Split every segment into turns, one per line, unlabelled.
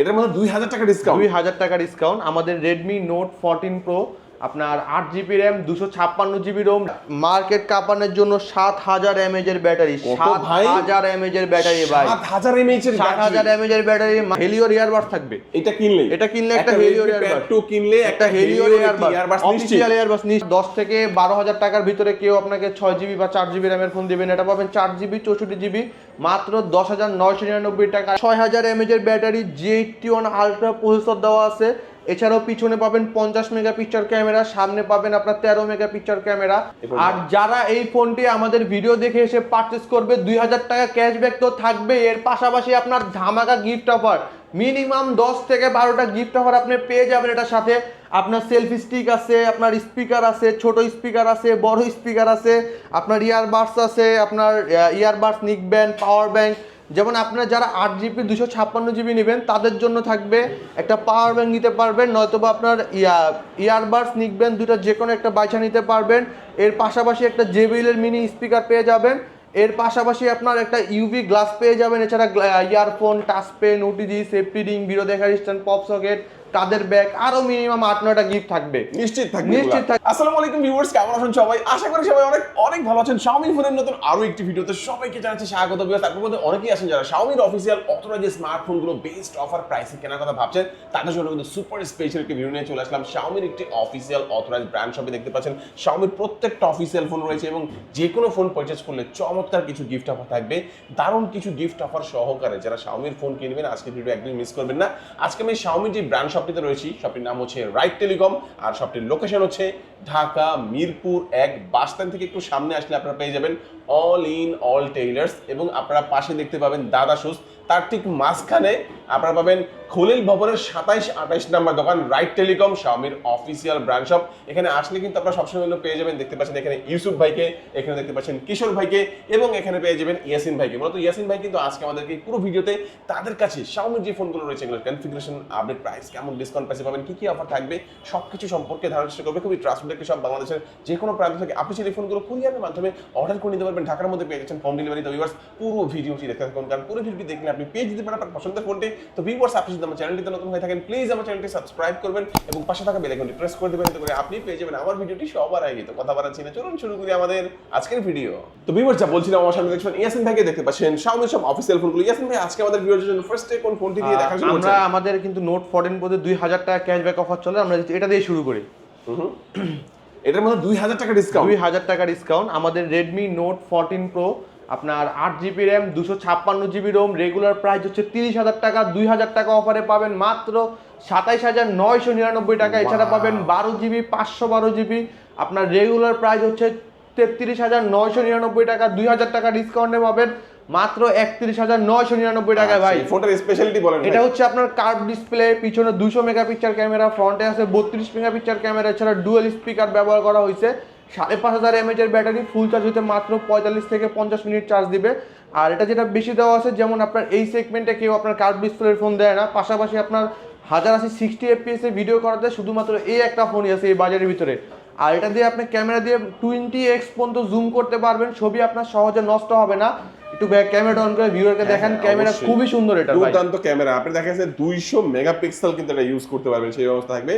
এটার মধ্যে দুই হাজার টাকা ডিসকাউন্ট
দুই হাজার টাকা ডিসকাউন্ট আমাদের রেডমি নোট ফোরটিন প্রো আপনার আট জিবি র্যাম দুশো ছাপ্পান্ন জিবি রোম মার্কেট কাপানোর জন্য সাত হাজার এমএজ এর ব্যাটারি সাত? হাজার এমএজ এর ব্যাটারি ভাই।
সাত হাজার এমএইচ এর
সাত হাজার এমএজ এর ব্যাটারি হেলিওর ইয়ারবাস থাকবে।
এটা কিনলে।
এটা কিনলে একটা হেলিওর।
টু কিনলে
একটা হেলিওর ইয়ারবাস
ইয়ারবাস
অফিসিয়াল ইয়ারবাস দশ থেকে বারো হাজার টাকার ভিতরে কেউ আপনাকে ছয় জিবি বা চার জিবি র্যামের ফোন দিবেন। এটা পাবেন চার জিবি চৌষট্টি জিবি মাত্র দশ হাজার নয়শো নিরানব্বই টাকা। ছয় হাজার এমএজ এর battery G eighty one ultra processor দেওয়া আছে। এছাড়াও পিছনে পাবেন পঞ্চাশ মেগাপিকচার ক্যামেরা সামনে পাবেন আপনার তেরো মেগাপিকচার ক্যামেরা। আর যারা এই ফোনটি আমাদের ভিডিও দেখে এসে পারচেস করবে দুই হাজার টাকা ক্যাশব্যাক তো থাকবে। এর পাশাপাশি আপনার ধামাকা গিফট অফার মিনিমাম দশ থেকে বারোটা গিফট অফার আপনি পেয়ে যাবেন এটার সাথে। আপনার সেলফি স্টিক আছে আপনার স্পিকার আছে ছোট স্পিকার আছে বড় স্পিকার আছে আপনার ইয়ারবাডস আছে আপনার ইয়ারবাডস নিকবেন পাওয়ার ব্যাংক যেমন আপনারা যারা আট জিবি, দুশো ছাপ্পান্ন জিবি নেবেন, তাদের জন্য থাকবে একটা পাওয়ার ব্যাঙ্ক নিতে পারবেন, নয়তোবা আপনার ইয়া ইয়ারবাডস নিখবেন দুটো যে কোনো একটা বাইছা নিতে পারবেন। এর পাশাপাশি একটা জেবিএলের মিনি স্পিকার পেয়ে যাবেন। এর পাশাপাশি আপনার একটা ইউভি গ্লাস পেয়ে যাবেন, এছাড়া earphone touch pen OTG safety ring বিরো দেখার স্ট্যান্ড পপ সকেট কাদের ব্যাগ আরও মিনিমাম আট নয়টা গিফট থাকবে।
নিশ্চিত থাকবে
নিশ্চিত থাকবে।
আসসালামু আলাইকুম ভিউয়ার্স কেমন আছেন সবাই? আশা করি সবাই অনেক অনেক ভালো আছেন। Xiaomi ফোনের নতুন আরও একটি ভিডিওতে সবাইকে জানাচ্ছি স্বাগত ভিউয়ার্স তারপর মধ্যে অনেকেই আছেন যারা Xiaomi অফিসিয়াল অথরাইজ স্মার্টফোনগুলো বেস্ট অফার প্রাইসে কেনার কথা ভাবছেন তাদের জন্য কিন্তু সুপার স্পেশাল একটি ভিডিও নিয়ে চলে আসলাম। Xiaomi একটি অফিসিয়াল অথরাইজ ব্র্যান্ড শপে দেখতে পাচ্ছেন। Xiaomi প্রত্যেকটা অফিসিয়াল ফোন রয়েছে এবং যে কোনো ফোন পারচেজ করলে চমৎকার কিছু গিফট অফার থাকবে। দারুণ কিছু গিফট অফার সহকারে যারা Xiaomi ফোন কিনবেন আজকে ভিডিও একদম মিস করবেন না। আজকে আমি Xiaomi যে ব্র্যান্ড শপটিতে রয়েছি। শপটির নাম হচ্ছে রাইট টেলিকম আর শপটির লোকেশন হচ্ছে ঢাকা মিরপুর এক বাস স্ট্যান্ড থেকে একটু সামনে আসলে আপনারা পেয়ে যাবেন অল ইন অল টেইলার্স এবং আপনারা পাশে দেখতে পাবেন দাদা শুজ তার ঠিক মাঝখানে আপনারা পাবেন খলিল ভবনের সাতাইশ, আঠাইশ নাম্বার দোকান রাইট টেলিকম স্বামীর অফিসিয়াল ব্র্যান্ড শপ এখানে আসলে কিন্তু আপনারা সবসময় পেয়ে যাবেন, দেখতে পাচ্ছেন এখানে ইউসুফ ভাইকে, এখানে দেখতে পাচ্ছেন কিশোর ভাইকে, এবং এখানে পেয়ে যাবেন ইয়াসিন ভাইকে। মূলত ইয়াসিন ভাই কিন্তু আজকে আমাদেরকে পুরো ভিডিওতে তাদের কাছে শাওমির যে ফোনগুলো রয়েছে, এগুলোর কনফিগারেশন আপডেট প্রাইস কেমন ডিসকাউন্ট প্রাইসে পাবেন, কি কি অফার থাকবে, সবকিছু সম্পর্কে ধারণা চেষ্টা করবে। খুবই ট্রাস্টেড একটি সব বাংলাদেশের যে কোনো প্রান্ত থেকে। আপনি সেই ফোনগুলো কুরিয়ারের মাধ্যমে অর্ডার করে নিতে পারবেন। ঢাকার মধ্যে পেয়ে যাচ্ছেন হোম ডেলিভারি তো ভিউয়ার্স পুরো ভিডিওটি দেখতে থাকুন। কারণ পুরো ভিডিওটি দেখলে আপনি পেয়ে যেতে পারেন আপনার পছন্দের ফোনটি তো ভিউয়ার্স আপনি যদি আমার চ্যানেলটিতে নতুন হয়ে থাকেন প্লিজ আমার চ্যানেলটি সাবস্ক্রাইব করবেন এবং পাশে থাকা বেল আইকনটি প্রেস করে দেবেন করে আপনি পেয়ে যাবেন আমার ভিডিওটি সবার আগে। তো কথা বাড়াচ্ছি না চলুন শুরু করি আমাদের আজকের ভিডিও তো ভিউয়ার্স যা বলছিলাম আমার সামনে দেখছেন ইয়াসিন ভাইকে দেখতে পাচ্ছেন। Xiaomi সব অফিসিয়াল ফোনগুলো ইয়াসিন ভাই আজকে আমাদের ভিডিওর জন্য ফার্স্টে কোন ফোনটি দিয়ে দেখা শুরু
আমরা আমাদের কিন্তু নোট ফোরটিন প্রতি দুই হাজার টাকা ক্যাশব্যাক অফার চলে। আমরা এটা দিয়ে শুরু করি।
এটার মধ্যে দুই হাজার টাকা ডিসকাউন্ট
দুই হাজার টাকা ডিসকাউন্ট আমাদের রেডমি নোট ফোরটিন প্রো আপনার আট জিবি র্যাম দুশো ছাপ্পান্ন জিবি রোম রেগুলার প্রাইস হচ্ছে তিরিশ হাজার টাকা। দুই হাজার টাকা অফারে পাবেন মাত্র সাতাইশ হাজার নয়শো নিরানব্বই টাকা। এছাড়া পাবেন বারো জিবি পাঁচশো বারো জিবি আপনার রেগুলার প্রাইস হচ্ছে তেত্রিশ হাজার নয়শো নিরানব্বই টাকা। দুই হাজার টাকা ডিসকাউন্টে পাবেন মাত্র একত্রিশ হাজার নয়শো নিরানব্বই টাকায় ভাই।
ফোনটার স্পেশালিটি বলেন
এটা হচ্ছে আপনার কার্ভ ডিসপ্লে পিছনে দুশো মেগাপিকচার ক্যামেরা ফ্রন্টে আছে বত্রিশ মেগাপিকচার ক্যামেরা এছাড়া ডুয়েল স্পিকার ব্যবহার করা হয়েছে। সাড়ে পাঁচ হাজার এমএচ এর ব্যাটারি ফুল চার্জ হতে মাত্র পঁয়তাল্লিশ থেকে পঞ্চাশ মিনিট চার্জ দিবে। আর এটা যেটা বেশি দেওয়া আছে, যেমন আপনার এই সেগমেন্টে কেউ আপনার কার্ড ডিসপ্লের ফোন দেয় না, পাশাপাশি আপনার হাজার আশি সিক্সটি এফপিএস ভিডিও করাতে শুধুমাত্র এই একটা ফোনই আছে এই বাজারের ভিতরে। আর এটা দিয়ে আপনি ক্যামেরা দিয়ে টোয়েন্টি এক্স পর্যন্ত জুম করতে পারবেন, ছবি আপনার সহজে নষ্ট হবে না। একটু ক্যামেরা অন করে ভিউয়ারকে দেখেন।
হ্যাঁ,
ক্যামেরা খুবই সুন্দর এটা
দুর্দান্ত ক্যামেরা। আপনি দেখা যাচ্ছে দুইশো মেগাপিক্সেল কিন্তু এটা ইউজ করতে পারবেন সেই অবস্থা থাকবে।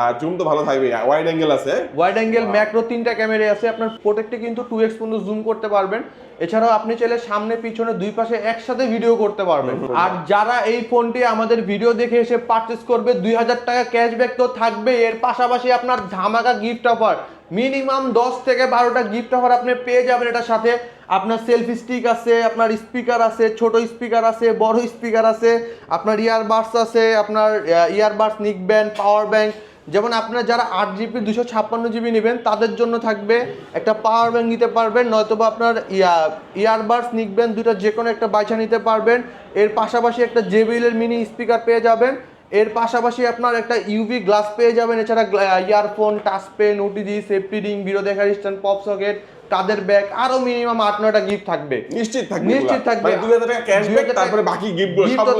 আর জুম তো ভালো থাকবে। ওয়াইড অ্যাঙ্গেল আছে।
ওয়াইড অ্যাঙ্গেল ম্যাক্রো তিনটা ক্যামেরা আছে। আপনার প্রোটেক্টে কিন্তু টু এক্স পর্যন্ত জুম করতে পারবেন। এছাড়াও আপনি চাইলে সামনে পিছনে দুই পাশে একসাথে ভিডিও করতে পারবেন। আর যারা এই ফোনটি আমাদের ভিডিও দেখে এসে পারচেস করবে দুই হাজার টাকা ক্যাশব্যাক তো থাকবে। এর পাশাপাশি আপনার ধামাকা গিফট অফার মিনিমাম দশ থেকে বারোটা গিফট অফার আপনি পেয়ে যাবেন এটার সাথে। আপনার সেলফি স্টিক আছে, আপনার স্পিকার আছে, ছোট স্পিকার আছে, বড় স্পিকার আছে, আপনার ইয়ারবাডস আছে, আপনার ইয়ারবাডস নিকবেন পাওয়ার ব্যাংক যেমন আপনারা যারা আট জিবি দুশো ছাপ্পান্ন জিবি নেবেন, তাদের জন্য থাকবে একটা পাওয়ার ব্যাংক নিতে পারবেন, নয়তোবা আপনার, ইয়া ইয়ারবাডস নিকবেন দুটো যে কোনো একটা বাইছা নিতে পারবেন। এর পাশাপাশি একটা জেবিএলের মিনি স্পিকার পেয়ে যাবেন। এর পাশাপাশি আপনার একটা ইউভি গ্লাস পেয়ে যাবেন, এছাড়া earphone touch pen OTG safety ring বিরো stand pop socket কাদের ব্যাগ আরও মিনিমাম আট নয়টা গিফট থাকবে।
নিশ্চিত থাকবে
নিশ্চিত থাকবে।
দুই হাজার টাকা ক্যাশব্যাক তারপরে বাকি গিফট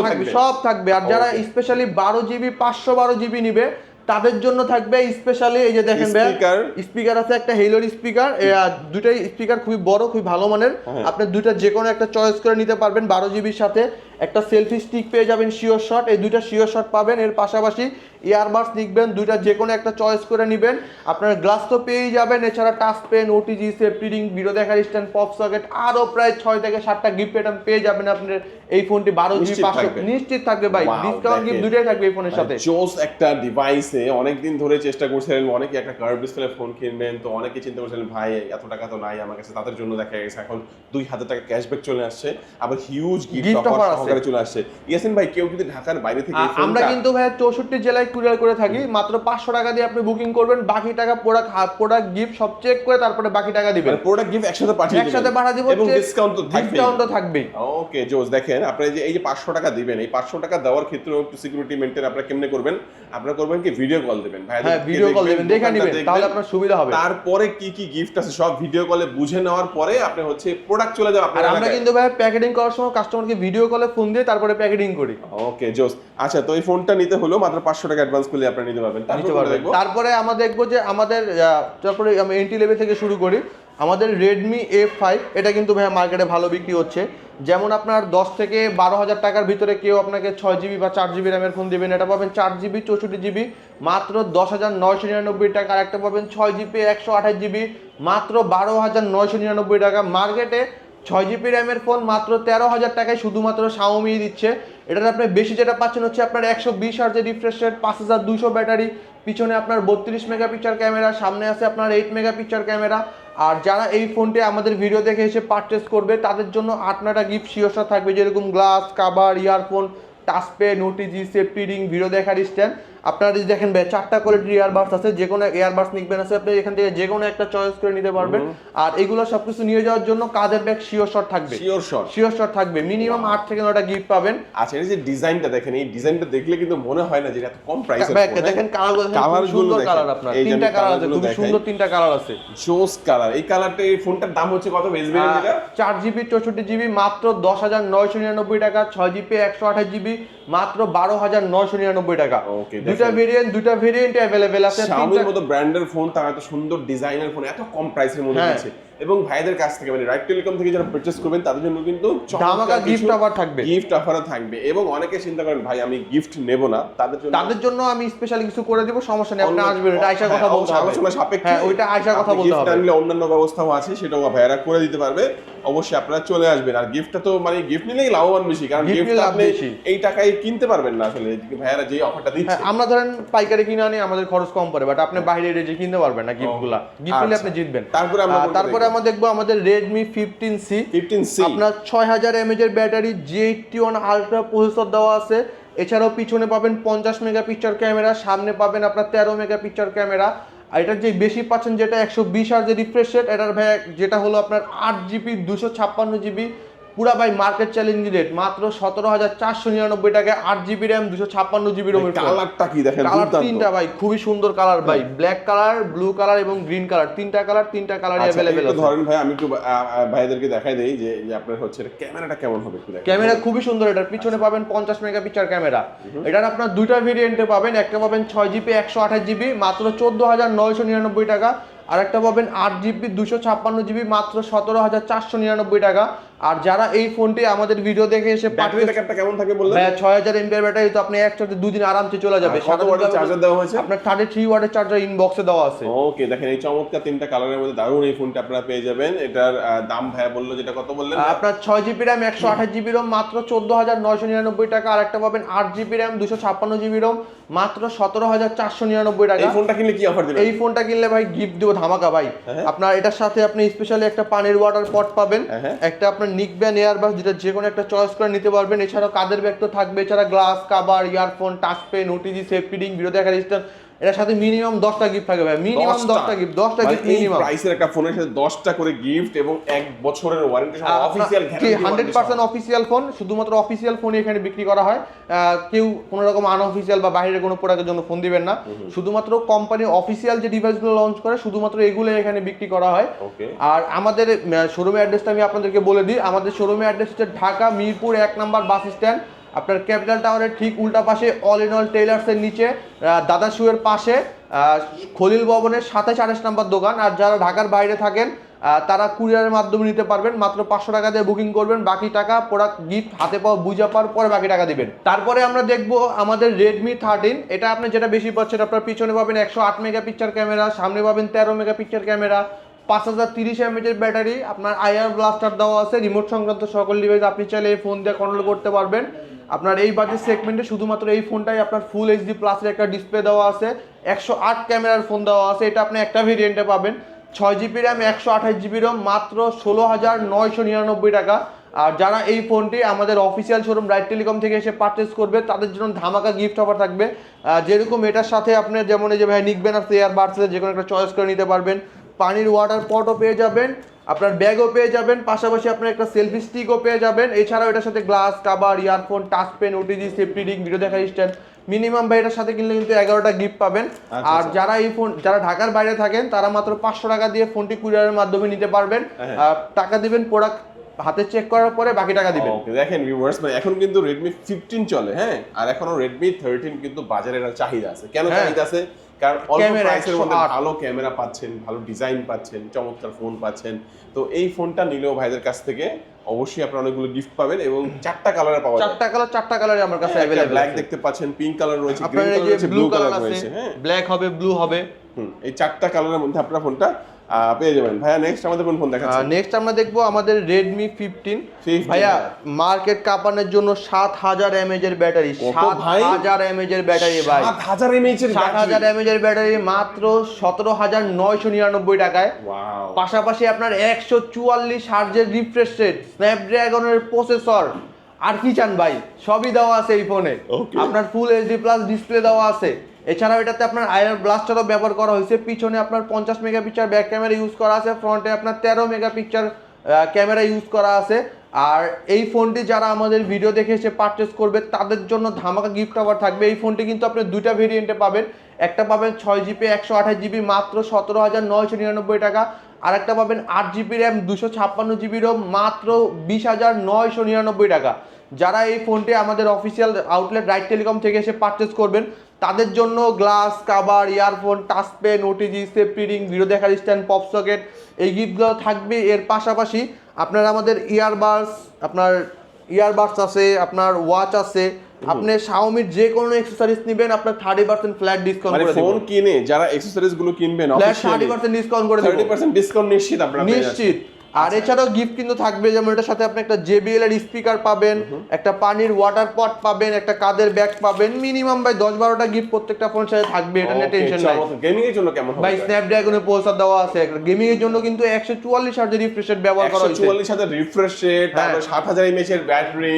থাকবে সব থাকবে। আর যারা স্পেশালি বারো জিবি পাঁচশো বারো জিবি নিবে তাদের জন্য থাকবে স্পেশালি এই যে দেখেন
Speaker।
স্পিকার আছে একটা হেলোর স্পিকার দুটাই স্পিকার খুবই বড় খুবই ভালো মানের
হ্যাঁ।
আপনি দুইটা যে কোনো একটা চয়েস করে নিতে পারবেন বারো জিবির সাথে একটা সেলফি স্টিক পেয়ে যাবেন শিওর শট এই দুইটা শিওর শট পাবেন এর পাশাপাশি ইয়ারবাডস লিখবেন দুইটা যে কোনো একটা চয়েস করে নেবেন আপনার গ্লাস তো পেয়েই যাবেন এছাড়া touch pen OTG safety ring video দেখার স্ট্যান্ড পপ সকেট আরও প্রায় ছয় থেকে সাতটা গিফট আইটেম পেয়ে যাবেন আপনার এই ফোনটি বারো জিবি পাঁচশো
থাকবে।
নিশ্চিত থাকবে ভাই ডিসকাউন্ট গিফট। দুইটাই থাকবে এই ফোনের সাথে
জোস একটা ডিভাইসে অনেকদিন ধরে চেষ্টা করছিলেন অনেকে একটা কার্ভ ডিসপ্লে ফোন কিনবেন তো অনেকে চিন্তা করছিলেন ভাই এত টাকা তো নাই আমার কাছে তাদের জন্য দেখা গেছে এখন দুই হাজার টাকা ক্যাশব্যাক চলে আসছে আবার হিউজ গিফট অফার সহকারে চলে আসছে। ইয়াসিন ভাই কেউ যদি ঢাকার বাইরে থেকে
আমরা কিন্তু ভাই চৌষট্টি জেলায় কুরিয়ার করে থাকি মাত্র পাঁচশো টাকা দিয়ে আপনি বুকিং করবেন বাকি টাকা প্রোডাক্ট প্রোডাক্ট গিফট সব চেক করে তারপরে বাকি টাকা দিবেন।
মানে প্রোডাক্ট গিফট একসাথে পাঠিয়ে
একসাথে পাঠা দিব
এবং ডিসকাউন্ট তো
ডিসকাউন্ট থাকবেই।
ওকে জোস দেখেন আপনি যে এই যে পাঁচশো টাকা দিবেন এই পাঁচশো টাকা দেওয়ার ক্ষেত্রে একটু সিকিউরিটি মেনটেন আপনারা কেমনে করবেন? আপনারা করবেন কি ভিডিও কল দেবেন। ভাই
হ্যাঁ ভিডিও কল দেবেন দেখে নেবেন তাহলে আপনার সুবিধা হবে।
তারপরে কি কি গিফট আছে সব ভিডিও কলে বুঝে নেওয়ার পরে আপনি হচ্ছে প্রোডাক্ট চলে যাবে আপনার
আমরা কিন্তু ভাই প্যাকেটিং করার সময় কাস্টমারকে ভিডিও কলে ফোন দিয়ে তারপরে প্যাকেটিং করি।
ওকে জোস। আচ্ছা তো এই ফোনটা নিতে হলো মাত্র পাঁচশো টাকা অ্যাডভান্স করলে আপনি নিতে পারবেন।
নিতে
দেখব
পারবেন।
দেখব?
তারপরে আমরা দেখব যে আমাদের তারপরে আমি এন্টি লেভেল থেকে শুরু করি। আমাদের রেডমি এ ফাইভ এটা কিন্তু ভাইয়া মার্কেটে ভালো বিক্রি হচ্ছে। যেমন আপনার দশ থেকে বারো হাজার টাকার ভিতরে কেউ আপনাকে ছয় জিবি বা চার জিবি র্যামের ফোন দেবেন, এটা পাবেন চার জিবি চৌষট্টি জিবি মাত্র দশ হাজার নয়শো নিরানব্বই টাকা। আর একটা পাবেন ছয় জিবি একশো আঠাশ জিবি মাত্র বারো হাজার নয়শো নিরানব্বই টাকা। মার্কেটে ছয় জিবি র্যামের ফোন মাত্র তেরো হাজার টাকায় শুধুমাত্র শাওমি দিচ্ছে। এটাতে আপনি বেশি যেটা পাচ্ছেন হচ্ছে আপনার একশো বিশ হার্জের রিফ্রেশ রেট পাঁচ হাজার দুশো ব্যাটারি পিছনে আপনার বত্রিশ মেগাপিকচার ক্যামেরা সামনে আছে আপনার এইট মেগাপিকচার ক্যামেরা আর যারা এই ফোনটি আমাদের ভিডিও দেখে এসে পারচেস করবে, তাদের জন্য আটনাটা গিফট শিওসা থাকবে, যেরকম glass cover earphone touch pen OTG safety ring video দেখার স্ট্যান্ড আপনারা যদি দেখেন ভাই চারটা কোয়ালিটির ইয়ারবাডস আছে যে কোনো ইয়ারবাডস নিবেন আছে আপনি এখান থেকে যে কোনো একটা চয়েস করে নিতে পারবেন। আর এগুলো সবকিছু নিয়ে যাওয়ার জন্য কাজের ব্যাগ শিওর শট থাকবে?
শিওর শট
শিওর শট থাকবে। মিনিমাম আট থেকে নয়টা গিফট পাবেন।
আচ্ছা এই যে ডিজাইনটা দেখেন এই ডিজাইনটা দেখলে কিন্তু মনে হয় না যে এত কম প্রাইসের
ভাই, দেখেন কালার
Colour গুলো
সুন্দর কালার আপনার। তিনটা কালার আছে খুব সুন্দর তিনটা কালার আছে।
জোস কালার এই কালারটা এই ফোনটার দাম হচ্ছে কত? বেসবেন এটা
চার জিবি চৌষট্টি জিবি মাত্র দশ হাজার নয়শো নিরানব্বই টাকা ছয় জিবি একশো আঠাশ জিবি মাত্র বারো হাজার নয়শো নিরানব্বই টাকা।
Okay,
দুটা ভেরিয়েন্ট দুটা ভেরিয়েন্ট অ্যাভেলেবেল আছে
শাওমির মতো ব্র্যান্ডের ফোন তার এত সুন্দর ডিজাইনের ফোন এত কম প্রাইসের মধ্যে
হ্যাঁ।
এবং ভাইদের কাছ থেকে মানে রাইট টেলিকম থেকে যারা পারচেজ করবেন তাদের জন্য কিন্তু
ধামাকা gift offer থাকবে।
গিফট অফারও থাকবে। এবং অনেকে চিন্তা করেন ভাই আমি গিফট নেব না। তাদের জন্য
তাদের জন্য আমি স্পেশালি কিছু করে দিব সমস্যা নেই। আপনি আসবেন এটা আইসার কথা
হ্যাঁ,
বলতে হবে।
আলোচনা সাপেক্ষে
হ্যাঁ ওইটা আইসার কথা বলতে হবে।
আনলে অন্যান্য ব্যবস্থাও আছে সেটাও ভাইয়ারা করে দিতে পারবে। অবশ্যই আপনারা চলে আসবেন। আর গিফটটা তো মানে গিফট নিলেই লাভবান বেশি? কারণ গিফট আপনি এই টাকায় কিনতে পারবেন না আসলে। ভাইয়ারা যে অফারটা দিচ্ছে।
আমরা ধরেন পাইকারি কিনে আনি আমাদের খরচ কম পড়ে বাট আপনি বাইরে রেজে কিনতে পারবেন না গিফটগুলা গিফট নিলে
আচ্ছা।
আপনি জিতবেন।
তারপরে আমরা
তারপরে? আমরা দেখব আমাদের রেডমি ফিফটিন সি
15C
আপনার ছয় হাজার এমএজ এর battery G eighty one ultra processor দেওয়া আছে। এছাড়াও পিছনে পাবেন পঞ্চাশ মেগাপিক্সেল ক্যামেরা সামনে পাবেন আপনার তেরো মেগাপিক্সেল ক্যামেরা আর এটার যে বেশি পাচ্ছেন যেটা একশো বিশ আর যে রিফ্রেশ রেট এটার ভাই যেটা হলো আপনার আট জিবি দুশো ছাপ্পান্ন জিবি পুরা ভাই মার্কেট চ্যালেঞ্জ রেট মাত্র সতেরো হাজার চারশো নিরানব্বই টাকায় আট জিবি র্যাম দুশো ছাপ্পান্ন জিবি রোমের
কালারটা কি দেখেন
কালার তিনটা ভাই খুবই সুন্দর কালার ভাই ব্ল্যাক কালার ব্লু কালার এবং গ্রিন কালার তিনটা কালার তিনটা কালার
আচ্ছা,
অ্যাভেলেবেল আছে।
ধরেন ভাই আমি একটু ভাইদেরকে দেখাই দেই যে আপনার হচ্ছে ক্যামেরাটা কেমন হবে
ক্যামেরা খুবই সুন্দর এটার পিছনে পাবেন পঞ্চাশ মেগাপিকচার ক্যামেরা এটার আপনার দুইটা ভেরিয়েন্টে পাবেন একটা পাবেন ছয় জিবি একশো আঠাশ জিবি মাত্র চোদ্দ হাজার নয়শো নিরানব্বই টাকা। আর একটা পাবেন আট জিবি দুশো ছাপ্পান্ন জিবি মাত্র সতেরো হাজার চারশো নিরানব্বই টাকা। আর যারা এই ফোনটি আমাদের ভিডিও দেখে এসে
ব্যাটারি ব্যাকআপটা কেমন থাকে বললেন?
ছয় হাজার এমপিআর ব্যাটারি তো আপনি একসাথে দুদিন আরামসে চলে যাবে।
কত ওয়াটের চার্জার দেওয়া হয়েছে?
আপনার থার্টি থ্রি ওয়াটের চার্জার ইনবক্সে দেওয়া আছে।
ওকে দেখেন এই চমৎকার তিনটা কালারের মধ্যে দারুণ এই ফোনটা আপনারা পেয়ে যাবেন। এটার দাম ভাইয়া বলল যেটা কত বললেন?
আপনার ছয় জিবি র্যাম একশো আঠাশ জিবি রোম মাত্র চোদ্দ হাজার নয়শো নিরানব্বই টাকা। আর একটা পাবেন আট জিবি র্যাম দুশো ছাপ্পান্ন জিবি রোম মাত্র সতেরো হাজার চারশো নিরানব্বই টাকা।
এই ফোনটা কিনলে কি অফার দিবেন?
এই ফোনটা কিনলে ভাই গিফট দেবো ধামাকা ভাই।
হ্যাঁ।
আপনার এটার সাথে আপনি স্পেশালি একটা পানির ওয়াটার পট পাবেন।
হ্যাঁ।
একটা আপনার নিক ব্যান এয়ারবাস যেটা যে কোনো একটা চয়েস করে নিতে পারবেন। এছাড়াও কাদের ব্যাগ তো থাকবে? এছাড়া glass cover earphone touch pen OTG safety ring video দেখার স্ট্যান্ড এটার সাথে মিনিমাম দশটা গিফট থাকবে ভাই। মিনিমাম দশটা? গিফট দশটা গিফট মিনিমাম
প্রাইসের একটা ফোনের সাথে দশটা করে গিফট এবং এক বছরের warranty official
hundred percent official phone শুধুমাত্র অফিসিয়াল ফোনই এখানে বিক্রি করা হয়। কেউ কোনো রকম আনঅফিসিয়াল বা বাইরের কোনো প্রোডাক্টের জন্য ফোন দিবেন না। শুধুমাত্র কোম্পানি অফিসিয়াল যে ডিভাইসগুলো লঞ্চ করে শুধুমাত্র এগুলো এখানে বিক্রি করা হয়। আর আমাদের শোরুমের অ্যাড্রেসটা আমি আপনাদেরকে বলে দিই। আমাদের শোরুমের অ্যাড্রেস হচ্ছে ঢাকা মিরপুর এক নম্বর বাস স্ট্যান্ড আপনার ক্যাপিটাল টাওয়ারের ঠিক উল্টা পাশে অল ইন অল টেইলার্সের নিচে দাদা শুয়ের পাশে খলিল ভবনের সাতাশ আঠাশ নাম্বার দোকান। আর যারা ঢাকার বাইরে থাকেন তারা কুরিয়ারের মাধ্যমে নিতে পারবেন। মাত্র পাঁচশো টাকা দিয়ে বুকিং করবেন। বাকি টাকা প্রোডাক্ট গিফট হাতে পাওয়া বুঝা পাওয়ার পরে বাকি টাকা দিবেন। তারপরে আমরা দেখব আমাদের রেডমি থার্টিন এটা আপনি যেটা বেশি পাচ্ছেন, আপনার পিছনে পাবেন একশো আট মেগা পিকচার ক্যামেরা সামনে পাবেন তেরো মেগা পিকচার ক্যামেরা পাঁচ হাজার তিরিশ এমএচের ব্যাটারি, আপনার আইআর ব্লাস্টার দেওয়া আছে রিমোট সংক্রান্ত সকল ডিভাইস আপনি চাইলে এই ফোন দিয়ে কন্ট্রোল করতে পারবেন। আপনার এই বাজেট সেগমেন্টে শুধুমাত্র এই ফোনটাই আপনার ফুল এইচডি প্লাসের একটা ডিসপ্লে দেওয়া আছে, একশো আট ক্যামেরার ফোন দেওয়া আছে, এটা আপনি একটা ভেরিয়েন্টে পাবেন। ছয় জিবি র্যাম একশো আঠাশ জিবি রোম মাত্র ষোলো হাজার নয়শো নিরানব্বই টাকা। আর যারা এই ফোনটি আমাদের অফিসিয়াল শোরুম রাইট টেলিকম থেকে এসে পারচেস করবে, তাদের জন্য ধামাকা গিফট অফার থাকবে। যেরকম এটার সাথে আপনি যেমন এই যে ভাই নিকবেন আর এয়ার বার্ডসের যে কোনো একটা চয়েস করে নিতে পারবেন। পানির ওয়াটার পটও পেয়ে যাবেন আপনার ব্যাগও পেয়ে যাবেন পাশাপাশি আপনার একটা সেলফি স্টিকও পেয়ে যাবেন। এছাড়াও এটার সাথে glass cover earphone touch pen OTG safety ring video দেখার স্ট্যান্ড মিনিমাম ভাই এটার সাথে কিনলে কিন্তু এগারোটা গিফট পাবেন।
আচ্ছা,
আর
আচ্ছা।
যারা এই ফোন যারা ঢাকার বাইরে থাকেন তারা মাত্র পাঁচশো টাকা দিয়ে ফোনটি কুরিয়ারের মাধ্যমে নিতে পারবেন।
হ্যাঁ।
আর টাকা দিবেন প্রোডাক্ট হাতে চেক করার পরে বাকি টাকা দিবেন।
দেখেন ভিউয়ার্স মানে এখন কিন্তু রেডমি ফিফটিন চলে হ্যাঁ? আর এখনও রেডমি থার্টিন কিন্তু বাজারে চাহিদা আছে। কেন
হ্যাঁ।
চাহিদা আছে? কারণ অল্প প্রাইসের মধ্যে ভালো ক্যামেরা পাচ্ছেন ভালো ডিজাইন পাচ্ছেন চমৎকার ফোন পাচ্ছেন। তো এই ফোনটা নিলেও ভাইদের কাছ থেকে অবশ্যই আপনারা অনেকগুলো গিফট পাবেন এবং চারটা কালারে পাওয়া যায়।
চারটা কালার চারটা কালারে আমার কাছে अवेलेबल
ব্ল্যাক দেখতে পাচ্ছেন পিঙ্ক কালার রয়েছে গ্রিন কালার রয়েছে
ব্লু কালার
রয়েছে হ্যাঁ।
ব্ল্যাক হবে ব্লু হবে।
হুম, এই চারটা কালারের মধ্যে আপনারা ফোনটা পেয়ে যাবেন। ভাইয়া নেক্সট আমাদের কোন ফোন দেখাচ্ছেন
নেক্সট আমরা দেখব আমাদের রেডমি ফিফটিন
15
ভাইয়া মার্কেট কাপানোর জন্য সাত হাজার এমএজ এর ব্যাটারি সাত
ভাই?
হাজার এমএজ এর ব্যাটারি ভাই।
সাত হাজার এমএইচ এর
সাত হাজার এমএজ এর ব্যাটারি মাত্র সতেরো হাজার নয়শো নিরানব্বই টাকায়। পাশাপাশি আপনার একশো চুয়াল্লিশ হার্জের রিফ্রেশ রেট স্ন্যাপড্রাগনের প্রসেসর আর কি চান ভাই? সবই দেওয়া আছে এই ফোনে আপনার ফুল এইচডি প্লাস ডিসপ্লে দেওয়া আছে। এছাড়াও এটাতে আপনার আয়ার ব্লাস্টারও ব্যবহার করা হয়েছে। পিছনে আপনার পঞ্চাশ mega picture back camera use করা আছে ফ্রন্টে আপনার তেরো মেগা পিকচার ক্যামেরা ইউজ করা আছে। আর এই ফোনটি যারা আমাদের ভিডিও দেখে এসে পারচেস করবে, তাদের জন্য ধামাকা গিফট অফার থাকবে। এই ফোনটি কিন্তু আপনি দুইটা ভেরিয়েন্টে পাবেন। একটা পাবেন ছয় জিবি একশো আঠাশ জিবি মাত্র সতেরো হাজার নয়শো নিরানব্বই টাকা। আর একটা পাবেন আট জিবি র্যাম দুশো ছাপ্পান্ন জিবি রোম মাত্র বিশ হাজার নয়শো নিরানব্বই টাকা। যারা এই ফোনটি আমাদের অফিসিয়াল আউটলেট রাইট টেলিকম থেকে এসে পারচেস করবেন তাদের জন্য glass cover earphone touch pen OTG safety ring video দেখার স্ট্যান্ড পপ সকেট এই গিফটগুলো থাকবে। এর পাশাপাশি আপনার আমাদের ইয়ারবাডস আপনার ইয়ারবাডস আছে আপনার ওয়াচ আছে। আপনি শাওমির যে কোনো এক্সেসরিজ নেবেন আপনার থার্টি পার্সেন্ট ফ্ল্যাট ডিসকাউন্ট করে
ফোন কিনে যারা অ্যাকসেসরিজগুলো কিনবেন
ফ্ল্যাট থার্টি পার্সেন্ট ডিসকাউন্ট করে দেবো।
থার্টি পার্সেন্ট ডিসকাউন্ট নিশ্চিত আপনারা
নিশ্চিত। আর এছাড়াও গিফট কিন্তু থাকবে যেমন এটার সাথে আপনি একটা জেবিএল এর স্পিকার পাবেন একটা পানির ওয়াটার পট পাবেন একটা কাদের ব্যাগ পাবেন মিনিমাম ভাই দশ বারোটা গিফট প্রত্যেকটা ফোন সাথে থাকবে এটা নিয়ে টেনশন নাই।
গেমিং এর জন্য কেমন হবে?
ভাই স্ন্যাপড্রাগনের প্রসেসর দেওয়া আছে গেমিং এর জন্য কিন্তু একশো চুয়াল্লিশ হাজার রিফ্রেশ রেট ব্যবহার করা হয়েছে।
144 হাজার রিফ্রেশ রেট তারপর
হ্যাঁ।
7000 এমএএইচ এর ব্যাটারি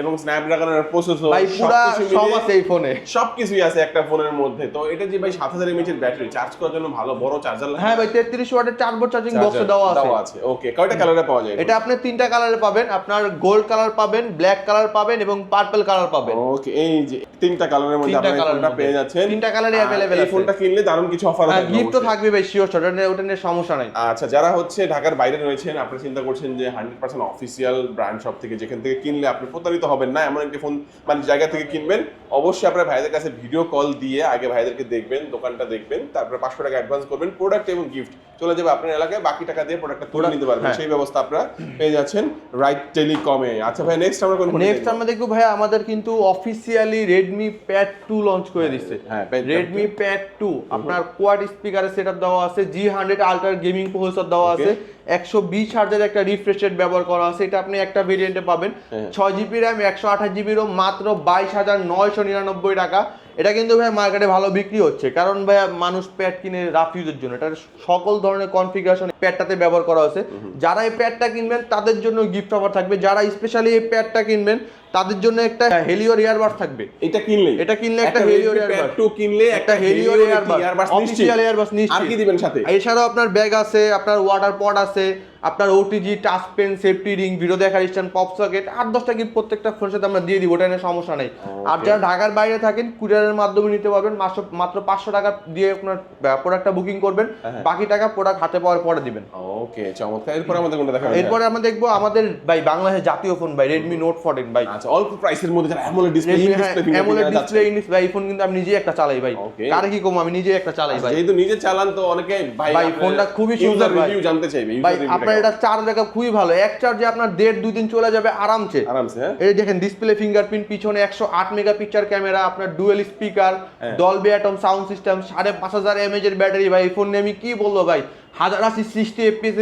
এবং স্ন্যাপড্রাগনের প্রসেসর
ভাই পুরা সব আছে এই ফোনে
সবকিছুই আছে একটা ফোনের মধ্যে। তো এটা যে ভাই 7000 এমএএইচ এর ব্যাটারি চার্জ করার জন্য ভালো বড় চার্জার লাগে
হ্যাঁ ভাই তেত্রিশ ওয়াটের চার্জবোর্ড চার্জিং বক্সে দেওয়া আছে।
দেওয়া আছে ওকে কয়টা কালারে পাওয়া যায়
এটা আপনি তিনটা কালারে পাবেন আপনার গোল্ড কালার পাবেন ব্ল্যাক কালার পাবেন এবং পার্পল কালার পাবেন।
ওকে এই যে তিনটা কালারের মধ্যে আপনারা ফোনটা পেয়ে যাচ্ছেন।
তিনটা
আর
available
এই ফোনটা কিনলে দারুণ কিছু অফার
হ্যাঁ গিফট তো থাকবে ভাই শিওর নিয়ে ওটা নিয়ে সমস্যা নাই।
আচ্ছা যারা হচ্ছে ঢাকার বাইরে রয়েছেন আপনি চিন্তা করছেন যে hundred percent official brand shop থেকে যেখান থেকে কিনলে আপনি প্রতারিত হবেন না এমন একটি ফোন মানে জায়গা থেকে কিনবেন। অবশ্যই আপনার ভাইদের কাছে ভিডিও কল দিয়ে আগে ভাইদেরকে দেখবেন দোকানটা দেখবেন তারপরে পাঁচশো টাকা অ্যাডভান্স করবেন প্রোডাক্ট এবং গিফট চলে যাবে আপনার এলাকায় বাকি টাকা দিয়ে প্রোডাক্টটা তুলে নিতে পারবেন।
হ্যাঁ।
সেই ব্যবস্থা আপনারা পেয়ে যাচ্ছেন রাইট টেলিকমে আচ্ছা ভাই নেক্সট আমরা কোন
নেক্সট আমরা দেখব ভাই আমাদের কিন্তু officially Redmi Pad two launch করে দিচ্ছে।
হ্যাঁ,
রেডমি প্যাড টু আপনার কোয়াড স্পিকারের সেটআপ দেওয়া আছে জি হান্ড্রেড আল্ট্রার গেমিং প্রসেসর দেওয়া আছে। একশো বিশ হার্জের একটা রিফ্রেশ রেট ব্যবহার করা আছে। এটা আপনি একটা ভেরিয়েন্টে পাবেন।
হ্যাঁ।
ছয় জিবি র্যাম একশো আঠাশ জিবি রোম মাত্র বাইশ হাজার নয়শো নিরানব্বই টাকা। এটা কিন্তু ভাই মার্কেটে ভালো বিক্রি হচ্ছে। কারণ ভাই মানুষ প্যাড কিনে রাফ ইউজের জন্য। এটা সকল ধরনের কনফিগারেশন প্যাডটাতে ব্যবহার করা হয়েছে। যারা এই প্যাডটা কিনবেন তাদের জন্য গিফট অফার থাকবে। যারা স্পেশালি এই প্যাডটা কিনবেন তাদের জন্য একটা হেলিওর ইয়ারবাড থাকবে।
এটা কিনলে।
এটা কিনলে একটা Helio earbud।
টু কিনলে একটা
একটা
হেলিও
হেলিওর
ইয়ারবাস
অফিসিয়াল ইয়ারবাস
আর কি দিবেন সাথে?
এছাড়াও আপনার ব্যাগ আছে আপনার ওয়াটার পট আছে আপনার OTG touch pen safety ring video দেখার স্ট্যান্ড পপ সকেট আট দশটা গিফট প্রত্যেকটা ফোনের সাথে আমরা দিয়ে দিব ওটা নিয়ে সমস্যা নেই। আর যারা ঢাকার বাইরে থাকেন কুরিয়ারের মাধ্যমে নিতে পারবেন মাত্র মাত্র পাঁচশো টাকা দিয়ে আপনার প্রোডাক্টটা বুকিং করবেন।
হ্যাঁ।
বাকি টাকা প্রোডাক্ট হাতে পাওয়ার পরে দিবেন।
ওকে চমৎকার। এরপরে আমাদের কোনটা দেখাবেন?
এরপরে আমরা দেখব আমাদের ভাই বাংলাদেশের জাতীয় ফোন ভাই রেডমি নোট ফোরটিন ভাই।
আচ্ছা অল্প প্রাইসের মধ্যে যারা AMOLED display display
AMOLED display English ভাই ফোন কিন্তু আমি নিজেই একটা চালাই ভাই. কারে কি কম আমি নিজেই একটা চালাই ভাই।
যেহেতু নিজে চালান তো অনেকে ভাই
ভাই, ফোনটা খুবই সুন্দর।
রিভিউ জানতে চাইবে
ভাই আপনার এটা চার্জ ব্যাকআপ খুবই ভালো। এক চার্জে আপনার দেড় দুই দিন চলে যাবে আরামসে।
আরামসে হ্যাঁ।
এই দেখেন ডিসপ্লে ফিঙ্গারপ্রিন্ট পিছনে একশো আট মেগাপিক্সেল ক্যামেরা আপনার dual speaker. Dolby Atmos sound system সাড়ে পাঁচ হাজার এমএজ এর ব্যাটারি ভাই ফোন নিয়ে আমি কি বলব ভাই? হাজার আশি সিক্সটি এফপিএস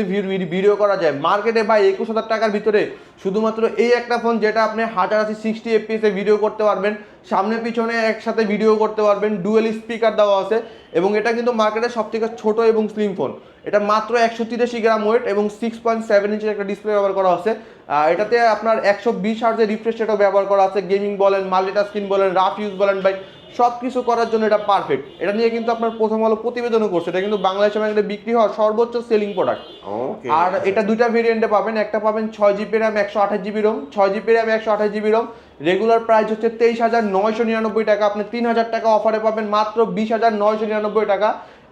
ভিডিও করা যায়। মার্কেটে ভাই একুশ হাজার টাকার ভিতরে শুধুমাত্র এই একটা ফোন যেটা আপনি হাজার আশি সিক্সটি এফপিএস ভিডিও করতে পারবেন, সামনে পিছনে একসাথে ভিডিও করতে পারবেন ডুয়েল স্পিকার দেওয়া আছে এবং এটা কিন্তু মার্কেটের সব থেকে ছোট এবং স্লিম ফোন এটা মাত্র একশো তিরাশি গ্রাম ওয়েট এবং সিক্স পয়েন্ট সেভেন ইঞ্চের একটা ডিসপ্লে ব্যবহার করা আছে। এটাতে আপনার একশো বিশ হার্জের রিফ্রেশ রেটও ব্যবহার করা আছে। গেমিং বলেন মাল্টিটাস্কিং বলেন রাফ ইউজ বলেন ভাই। সব কিছু করার জন্য এটা পারফেক্ট এটা নিয়ে কিন্তু আপনার প্রথম আলো প্রতিবেদনও করছে। এটা কিন্তু বাংলাদেশের মার্কেটে বিক্রি হওয়া সর্বোচ্চ সেলিং প্রোডাক্ট আর এটা দুইটা ভেরিয়েন্টে পাবেন। একটা পাবেন ছয় জিবি র্যাম একশো আঠাশ জিবি রোম ছয় জিবি র্যাম একশো আঠাশ জিবি রোম রেগুলার প্রাইস হচ্ছে তেইশ হাজার নয়শো নিরানব্বই টাকা। আপনি তিন হাজার টাকা অফারে পাবেন মাত্র বিশ হাজার নয়শো নিরানব্বই টাকা।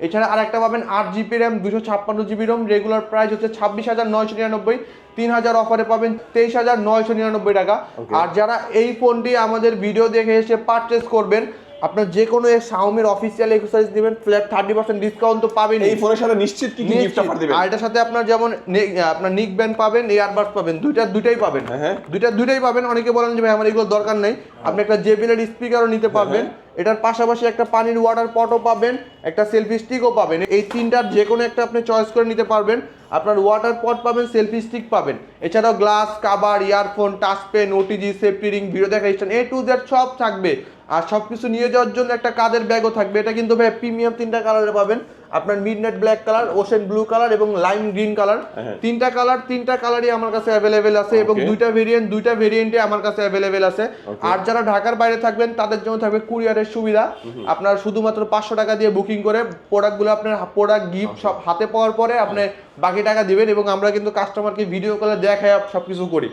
এছাড়া আর একটা পাবেন আট জিবি র্যাম দুশো ছাপ্পান্ন জিবি রোম রেগুলার প্রাইস হচ্ছে ছাব্বিশ হাজার নয়শো নিরানব্বই। তিন হাজার অফারে পাবেন তেইশ হাজার নয়শো নিরানব্বই টাকা। আর যারা এই ফোনটি আমাদের ভিডিও দেখে এসে পারচেস করবেন আপনার যে কোনো সাউমির অফিসিয়াল এক্সারসাইজ দিবেন ফ্ল্যাট থার্টি পার্সেন্ট ডিসকাউন্ট তো পাবেন
এই ফোনের সাথে নিশ্চিত কি গিফট অফার দিবেন?
আর এটার সাথে আপনার যেমন আপনার নিক ব্যান্ড পাবেন এয়ারবাডস পাবেন দুইটা দুইটাই পাবেন।
হ্যাঁ, হ্যাঁ।
দুইটা দুইটাই পাবেন। অনেকে বলেন যে ভাই আমার এগুলো দরকার নেই। আপনি একটা জেবিএল স্পিকারও নিতে পারবেন। এটার পাশাপাশি একটা পানির ওয়াটার পটও পাবেন একটা সেলফি স্টিকও পাবেন। এই তিনটার যে কোনো একটা আপনি চয়েস করে নিতে পারবেন। আপনার ওয়াটার পট পাবেন সেলফি স্টিক পাবেন। এছাড়াও glass cover earphone touch pen OTG safety ring video দেখা স্ট্যান্ড এ টু জেড সব থাকবে। আর সব কিছু নিয়ে যাওয়ার জন্য একটা কাদের ব্যাগও থাকবে। এটা কিন্তু ভাই প্রিমিয়াম তিনটা কালারে পাবেন। আপনার midnight black colour ocean blue colour এবং লাইম গ্রিন কালার। তিনটা কালার তিনটা কালারই আমার কাছে অ্যাভেলেবেল আছে এবং দুইটা ভেরিয়েন্ট দুইটা ভেরিয়েন্টে আমার কাছে অ্যাভেলেবেল আছে। আর যারা ঢাকার বাইরে থাকবেন তাদের জন্য থাকবে কুরিয়ারের সুবিধা। আপনার শুধুমাত্র পাঁচশো টাকা দিয়ে বুকিং করে প্রোডাক্টগুলো আপনার প্রোডাক্ট গিফট সব হাতে পাওয়ার পরে আপনি বাকি টাকা দিবেন এবং আমরা কিন্তু কাস্টমারকে ভিডিও কলে দেখায় সবকিছু করি।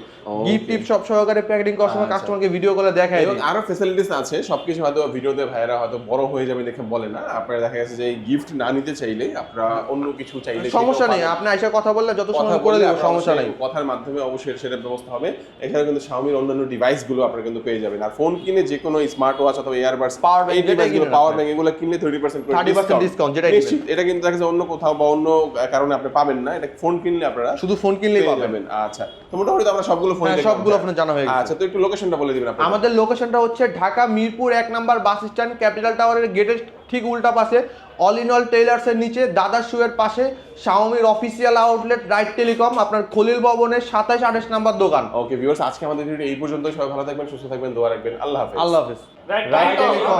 গিফট টিপ সব সহকারে প্যাকেটিং করার সময়। কাস্টমারকে ভিডিও কলে দেখায়
এবং আরও ফ্যাসিলিটিস আছে সবকিছু হয়তো ভিডিওতে ভাইরা হয়তো বড় হয়ে যাবে দেখে বলে না। আপনারা দেখা গেছে যে গিফট না নিতে চাইলে আপনারা অন্য কিছু চাইলে
সমস্যা নেই আপনি আইসা কথা বললে যত সময় করে দেবো সমস্যা নেই।
কথার মাধ্যমে অবশ্যই সেটা ব্যবস্থা হবে। এখানে কিন্তু Xiaomi অন্যান্য ডিভাইসগুলো আপনারা কিন্তু পেয়ে যাবেন। আর ফোন কিনে যে কোনো স্মার্ট ওয়াচ অথবা ইয়ারবাডস
bank
এই
ডিভাইসগুলো
পাওয়ার। ব্যাংক এগুলো কিনলে 30% করে
30% discount, যেটাই কিনেন।
নিশ্চিত এটা কিন্তু দেখা যাচ্ছে অন্য কোথাও বা অন্য কারণে আপনি পাবেন না এটা ফোন কিনলে আপনারা
শুধু ফোন কিনলেই পাবেন
আচ্ছা তো মোটামুটি আমরা সবগুলো ফোন
হ্যাঁ, সবগুলো ফোনে জানা হয়ে গেছে।
আচ্ছা তো একটু লোকেশনটা বলে দিবেন আপনি
আমাদের লোকেশনটা হচ্ছে ঢাকা মিরপুর এক নাম্বার বাস স্ট্যান্ড ক্যাপিটাল টাওয়ারের গেটের ঠিক উল্টা পাশে অল ইন অল টেইলার্সের নিচে দাদার শুয়ের পাশে শাওমির অফিসিয়াল আউটলেট রাইট টেলিকম আপনার খলিল ভবনের সাতাশ আঠাশ নাম্বার দোকান
ওকে ভিউয়ার্স আজকে আমাদের ভিডিও এই পর্যন্ত সবাই ভালো থাকবেন সুস্থ থাকবেন দোয়া রাখবেন আল্লাহ হাফেজ
আল্লাহ হাফিজ
রাইট
রাইট
টেলিকম,